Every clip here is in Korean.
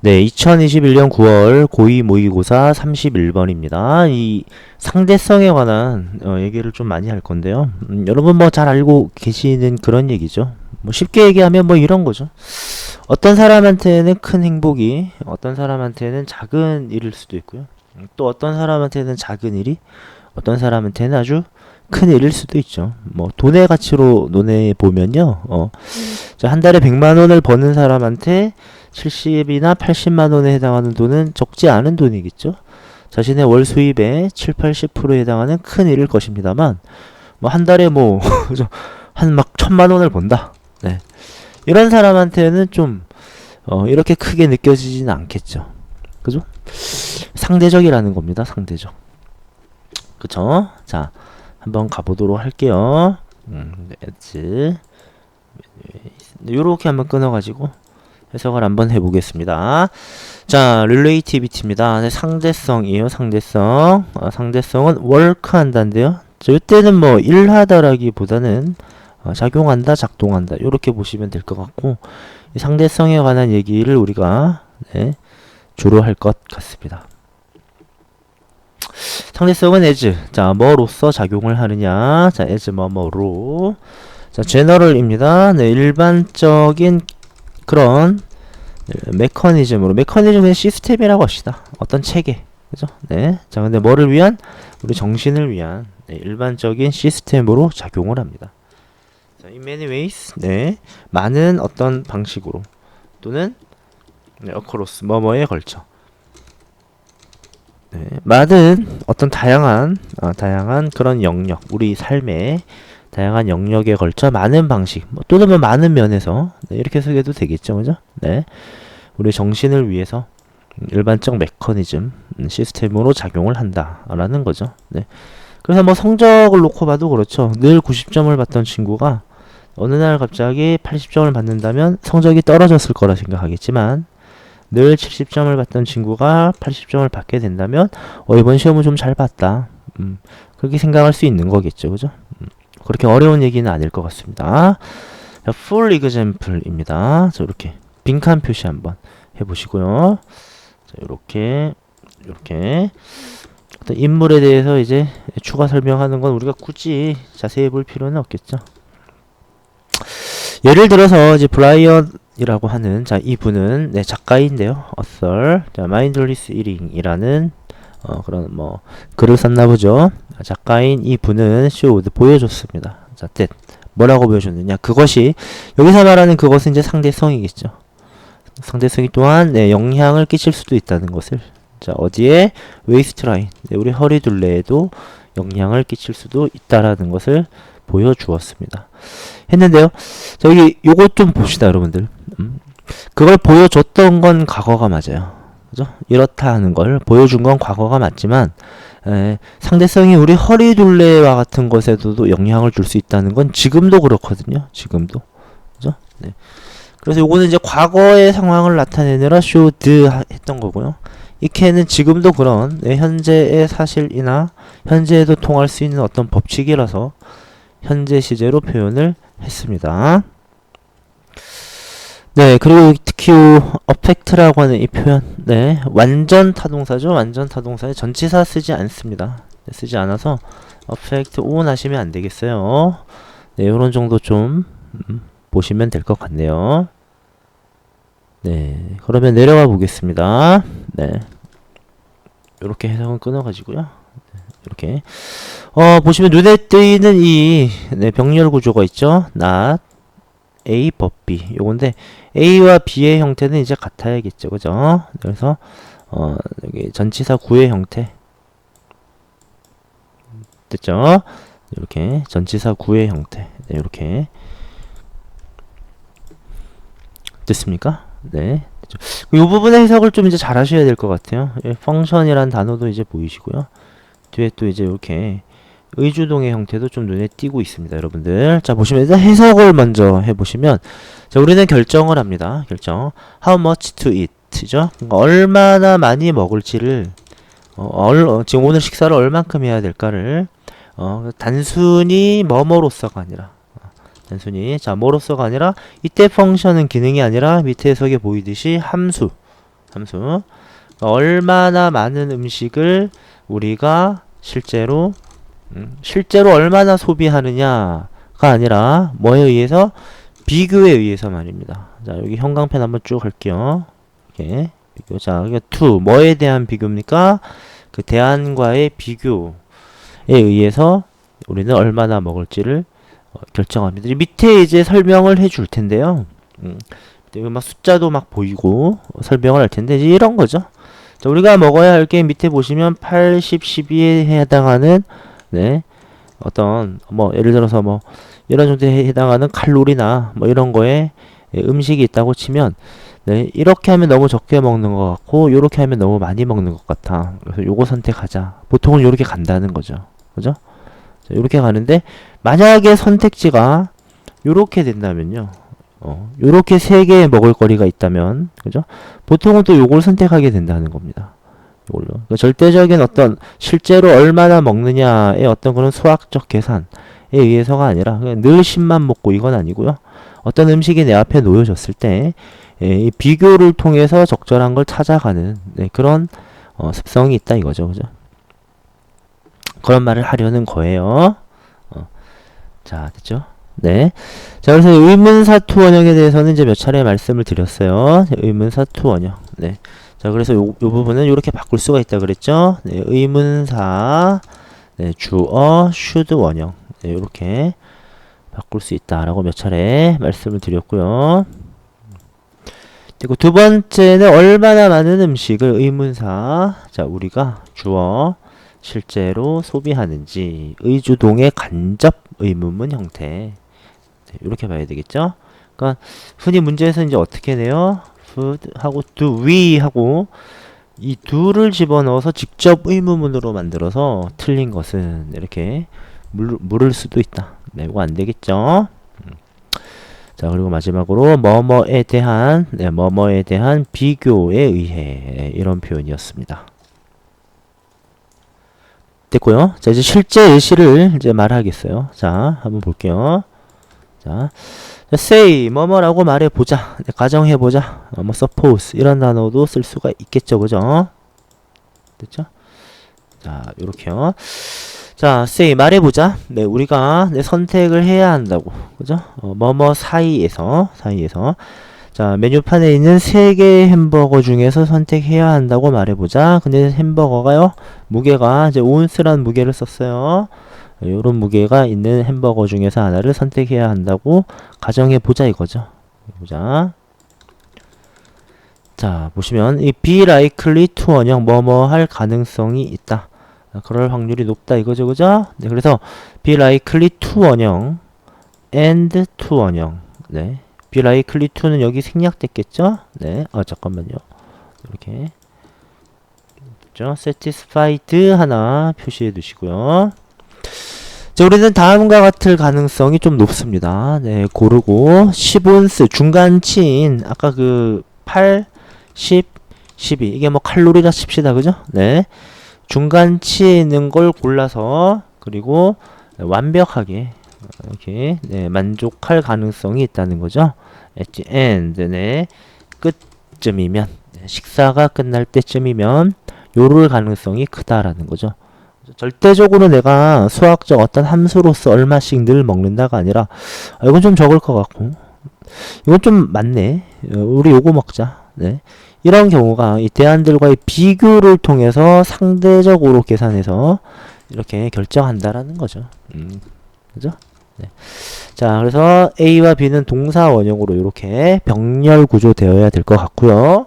네, 2021년 9월 고2 모의고사 31번입니다. 이 상대성에 관한 어, 얘기를 좀 많이 할 건데요. 음, 여러분 뭐 잘 알고 계시는 그런 얘기죠. 뭐 쉽게 얘기하면 뭐 이런 거죠. 어떤 사람한테는 큰 행복이 어떤 사람한테는 작은 일일 수도 있고요. 음, 또 어떤 사람한테는 작은 일이 어떤 사람한테는 아주 큰 일일 수도 있죠. 뭐 돈의 가치로 논해 보면요. 어, 자, 한 달에 100만 원을 버는 사람한테 70이나 80만 원에 해당하는 돈은 적지 않은 돈이겠죠. 자신의 월 수입의 7, 80%에 해당하는 큰 일일 것입니다만 뭐 한 달에 뭐 한 막 천만 원을 번다. 네. 이런 사람한테는 좀 어, 이렇게 크게 느껴지지는 않겠죠. 그죠? 상대적이라는 겁니다. 상대적. 그쵸? 자, 한번 가보도록 할게요. 음, 엣지. 요렇게 한번 끊어가지고 해석을 한번 해보겠습니다. 자, relativity입니다. 네, 상대성이에요, 상대성. 어, 상대성은 work 한다인데요. 자, 이때는 뭐 일하다라기보다는 어, 작용한다, 작동한다. 이렇게 보시면 될 것 같고, 이 상대성에 관한 얘기를 우리가 네, 주로 할 것 같습니다. 상대성은 as. 자, 뭐로서 작용을 하느냐. 자, as 뭐 뭐로. 자, general입니다. 네, 일반적인 그런 메커니즘으로 메커니즘은 시스템이라고 합시다. 어떤 체계. 그죠? 네. 자, 근데 뭐를 위한? 우리 정신을 위한 네, 일반적인 시스템으로 작용을 합니다. 자, in many ways. 네. 많은 어떤 방식으로 또는 네, across 뭐뭐에 걸쳐. 네, 많은 어떤 다양한 아, 다양한 그런 영역, 우리 삶의 다양한 영역에 걸쳐 많은 방식, 뭐 또는 뭐 많은 면에서 네, 이렇게 해석해도 되겠죠, 그죠? 네, 우리 정신을 위해서 일반적 메커니즘 음, 시스템으로 작용을 한다라는 거죠. 네, 그래서 뭐 성적을 놓고 봐도 그렇죠. 늘 90점을 받던 친구가 어느 날 갑자기 80점을 받는다면 성적이 떨어졌을 거라 생각하겠지만 늘 70점을 받던 친구가 80점을 받게 된다면 어 이번 시험은 좀 잘 봤다. 음, 그렇게 생각할 수 있는 거겠죠. 그죠? 음, 그렇게 어려운 얘기는 아닐 것 같습니다. 자, full example입니다. 자, 이렇게 빈칸 표시 한번 해보시고요. 자, 이렇게 이렇게 인물에 대해서 이제 추가 설명하는 건 우리가 굳이 자세히 볼 필요는 없겠죠. 예를 들어서 이제 브라이언이라고 하는 자 이분은 네 작가인데요. 자 mindless eating이라는 어 그런 뭐 글을 썼나 보죠. 작가인 이 분은 showed 보여줬습니다. 자 that 뭐라고 보여줬느냐 그것이 여기서 말하는 그것은 이제 상대성이겠죠. 상대성이 또한 네, 영향을 끼칠 수도 있다는 것을 자 어디에 웨이스트 라인 네, 우리 허리 둘레에도 영향을 끼칠 수도 있다라는 것을 보여주었습니다. 했는데요. 자, 여기 요것 좀 봅시다, 여러분들. 음, 그걸 보여줬던 건 과거가 맞아요. 그죠? 이렇다 하는 걸 보여준 건 과거가 맞지만 에, 상대성이 우리 허리 둘레와 같은 것에도 영향을 줄 수 있다는 건 지금도 그렇거든요. 지금도. 그죠? 네. 그래서 요거는 이제 과거의 상황을 나타내느라 should 했던 거고요. 이 캔은 지금도 그런 네, 현재의 사실이나 현재에도 통할 수 있는 어떤 법칙이라서 현재 시제로 표현을 했습니다. 네, 그리고 특히 어펙트라고 하는 이 표현, 네, 완전 타동사죠. 완전 타동사에 전치사 쓰지 않습니다. 네, 쓰지 않아서 어펙트 on 하시면 안 되겠어요. 네, 이런 정도 좀 음, 보시면 될 것 같네요. 네, 그러면 내려가 보겠습니다. 네, 이렇게 해석은 끊어가지고요. 이렇게 어 보시면 눈에 띄는 이 네, 병렬 구조가 있죠. not A 법 B 요건데 A와 B의 형태는 이제 같아야겠죠. 그죠? 그래서 어 여기 전치사 구의 형태 됐죠? 이렇게 전치사 구의 형태 네, 이렇게 됐습니까? 네. 이 부분의 해석을 좀 이제 잘 하셔야 될 것 같아요. 예, 펑션이란 단어도 이제 보이시고요. 뒤에 또 이제 이렇게 의주동의 형태도 좀 눈에 띄고 있습니다, 여러분들. 자, 보시면 일단 해석을 먼저 해보시면, 자, 우리는 결정을 합니다. 결정. How much to eat죠? 그러니까 얼마나 많이 먹을지를, 어, 얼, 어, 지금 오늘 식사를 얼만큼 해야 될까를, 어, 단순히 뭐뭐로서가 아니라, 어, 단순히, 자, 뭐로서가 아니라, 이때 펑션은 기능이 아니라 밑에 해석에 보이듯이 함수, 함수. 그러니까 얼마나 많은 음식을 우리가 실제로 음, 실제로 얼마나 소비하느냐가 아니라 뭐에 의해서 비교에 의해서 말입니다. 자, 여기 형광펜 한번 쭉 할게요. 이렇게 비교. 자, 이게 to 뭐에 대한 비교입니까? 그 대안과의 비교에 의해서 우리는 얼마나 먹을지를 어, 결정합니다. 이 밑에 이제 설명을 해줄 텐데요. 음, 막 숫자도 막 보이고 어, 설명을 할 텐데 이제 이런 거죠. 자, 우리가 먹어야 할 게 밑에 보시면 80, 12에 해당하는 네. 어떤 뭐 예를 들어서 뭐 이런 정도에 해당하는 칼로리나 뭐 이런 거에 예, 음식이 있다고 치면 네 이렇게 하면 너무 적게 먹는 것 같고 요렇게 하면 너무 많이 먹는 것 같아. 그래서 요거 선택하자. 보통은 요렇게 간다는 거죠. 그죠? 자, 요렇게 가는데 만약에 선택지가 요렇게 된다면요. 어 요렇게 세 개의 먹을 거리가 있다면 그죠? 보통은 또 요걸 선택하게 된다는 겁니다 이걸로 그러니까 절대적인 어떤 실제로 얼마나 먹느냐의 어떤 그런 수학적 계산에 의해서가 아니라 늘 10만 먹고 이건 아니고요. 어떤 음식이 내 앞에 놓여졌을 때 예, 이 비교를 통해서 적절한 걸 찾아가는 네, 그런 어, 습성이 있다 이거죠, 그죠? 그런 말을 하려는 거예요. 어. 자, 됐죠? 네. 자, 그래서 의문사투 원형에 대해서는 이제 몇 차례 말씀을 드렸어요. 의문사투 원형. 네. 자, 그래서 요, 요 부분은 이렇게 바꿀 수가 있다 그랬죠? 네, 의문사, 네, 주어, should 원형. 네, 이렇게 바꿀 수 있다라고 몇 차례 말씀을 드렸고요. 그리고 두 번째는 얼마나 많은 음식을 의문사, 자, 우리가 주어, 실제로 소비하는지, 의주동의 간접 의문문 형태. 네, 이렇게 봐야 되겠죠? 그러니까 흔히 문제에서 이제 어떻게 내요? Food 하고 do we 하고 이 do를 집어넣어서 직접 의문문으로 만들어서 틀린 것은 이렇게 물, 물을 수도 있다. 네, 이거 안 되겠죠? 음. 자, 그리고 마지막으로 뭐뭐에 대한 네, 뭐뭐에 대한 비교에 의해 이런 표현이었습니다. 됐고요. 자, 이제 실제 예시를 이제 말하겠어요. 자, 한번 볼게요. 자, say 뭐뭐라고 말해보자. 네, 가정해보자. 어, 뭐 suppose 이런 단어도 쓸 수가 있겠죠. 그죠? 됐죠? 자, 요렇게요. 자, say 말해보자. 네, 우리가 네, 선택을 해야 한다고. 그죠? 어, 뭐뭐 사이에서 사이에서 자, 메뉴판에 있는 세 개의 햄버거 중에서 선택해야 한다고 말해보자. 근데 햄버거가요, 무게가 이제 온스란 무게를 썼어요. 요런 무게가 있는 햄버거 중에서 하나를 선택해야 한다고 가정해 보자 이거죠. 보자. 자, 보시면 이 be likely to 원형 뭐뭐 할 가능성이 있다. 아, 그럴 확률이 높다 이거죠. 그죠? 네, 그래서 be likely to 원형 and to 원형. 네. be likely to는 여기 생략됐겠죠? 네. 아, 잠깐만요. 이렇게. satisfied 하나 표시해 두시고요. 자, 우리는 다음과 같을 가능성이 좀 높습니다. 네, 고르고 10온스 중간치인 아까 그 8, 10, 12 이게 뭐 칼로리라 칩시다. 그죠? 네. 중간치에 있는 걸 골라서 그리고 완벽하게 이렇게 네, 만족할 가능성이 있다는 거죠. at the end 네, 끝쯤이면 네, 식사가 끝날 때쯤이면 요럴 가능성이 크다라는 거죠. 절대적으로 내가 수학적 어떤 함수로서 얼마씩 늘 먹는다가 아니라 아, 이건 좀 적을 것 같고 이건 좀 많네. 어, 우리 요거 먹자. 네. 이런 경우가 이 대안들과의 비교를 통해서 상대적으로 계산해서 이렇게 결정한다라는 거죠. 음, 그죠? 네. 자, 그래서 A와 B는 동사 원형으로 이렇게 병렬 구조되어야 될 것 같고요.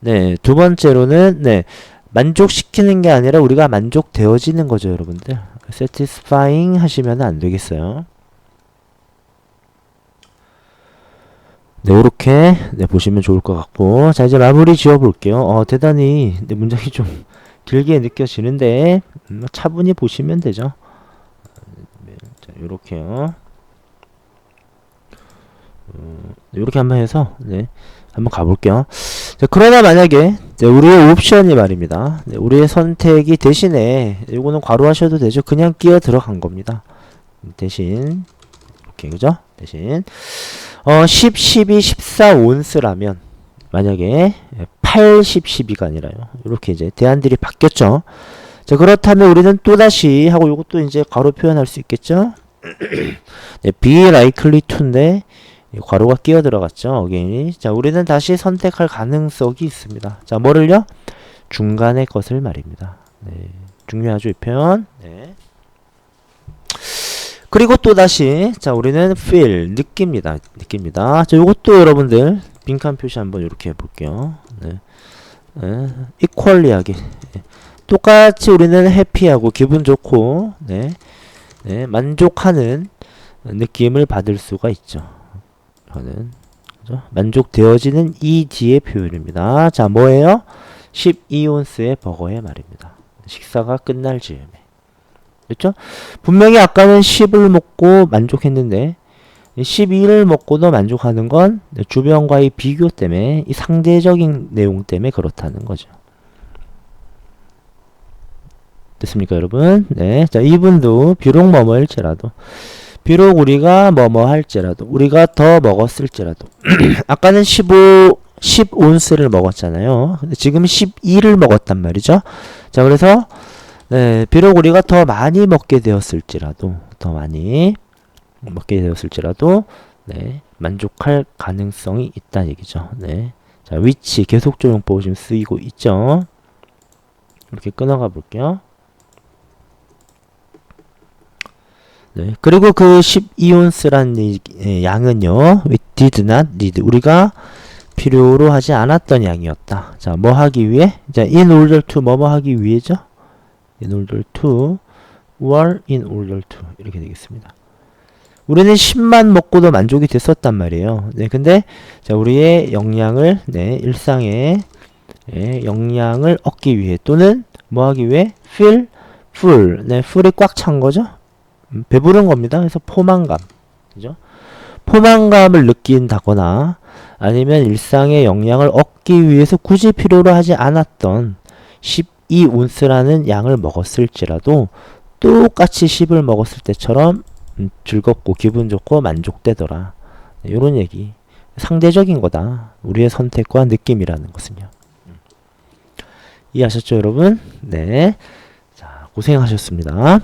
네, 두 번째로는 네, 만족시키는 게 아니라 우리가 만족되어지는 거죠, 여러분들. satisfying 하시면 안 되겠어요. 네, 이렇게 네, 보시면 좋을 것 같고 자 이제 마무리 지어 볼게요. 어, 대단히 네, 문장이 좀 길게 느껴지는데 음, 차분히 보시면 되죠. 자, 이렇게요. 음, 이렇게 한번 해서 네, 한번 가볼게요. 자, 그러나 만약에 네, 우리의 옵션이 말입니다. 네, 우리의 선택이 대신에 이거는 괄호하셔도 되죠. 그냥 끼어 들어간 겁니다. 대신 이렇게 그죠? 대신 어, 10, 12, 14 온스라면 만약에 80, 12가 아니라요. 이렇게 이제 대안들이 바뀌었죠. 자, 그렇다면 우리는 또다시 하고 이것도 이제 괄호 표현할 수 있겠죠? 네, be likely to인데 이 괄호가 끼어 들어갔죠. 어게인이. 자, 우리는 다시 선택할 가능성이 있습니다. 자, 뭐를요? 중간의 것을 말입니다. 네, 중요하죠, 이 표현. 네. 그리고 또 다시 자, 우리는 feel 느낍니다. 느낍니다. 자, 요것도 여러분들 빈칸 표시 한번 이렇게 해 볼게요. 네. 네. equally하게 네. 똑같이 우리는 해피하고 기분 좋고 네. 네, 만족하는 느낌을 받을 수가 있죠. 하는 그죠? 만족되어지는 이 뒤의 표현입니다. 자, 뭐예요? 12온스의 버거의 말입니다. 식사가 끝날 즈음에. 그렇죠? 분명히 아까는 10을 먹고 만족했는데 12를 먹고도 만족하는 건 주변과의 비교 때문에 이 상대적인 내용 때문에 그렇다는 거죠. 됐습니까, 여러분? 네. 자, 이분도 비록 뭐뭐일지라도 비록 우리가 뭐뭐 할지라도 우리가 더 먹었을지라도 아까는 15 10온스를 먹었잖아요. 지금 12를 먹었단 말이죠. 자, 그래서 네, 비록 우리가 더 많이 먹게 되었을지라도 더 많이 먹게 되었을지라도 네, 만족할 가능성이 있다는 얘기죠. 네. 자, 위치 계속 조용법 지금 쓰이고 있죠. 이렇게 끊어가 볼게요. 네. 그리고 그 12온스란 양은요. we did not need. 우리가 필요로 하지 않았던 양이었다. 자, 뭐 하기 위해? 자, in order to 뭐뭐 하기 위해죠? in order to were in order to 이렇게 되겠습니다. 우리는 10만 먹고도 만족이 됐었단 말이에요. 네, 근데 자, 우리의 영양을 네, 일상에 예, 영양을 얻기 위해 또는 뭐 하기 위해 feel full. 네, full이 꽉 찬 거죠? 음, 배부른 겁니다. 그래서 포만감. 그죠? 포만감을 느낀다거나 아니면 일상의 영양을 얻기 위해서 굳이 필요로 하지 않았던 12온스라는 양을 먹었을지라도 똑같이 10을 먹었을 때처럼 음, 즐겁고 기분 좋고 만족되더라. 네, 이런 얘기. 상대적인 거다. 우리의 선택과 느낌이라는 것은요. 음. 이해하셨죠, 여러분? 네. 자, 고생하셨습니다.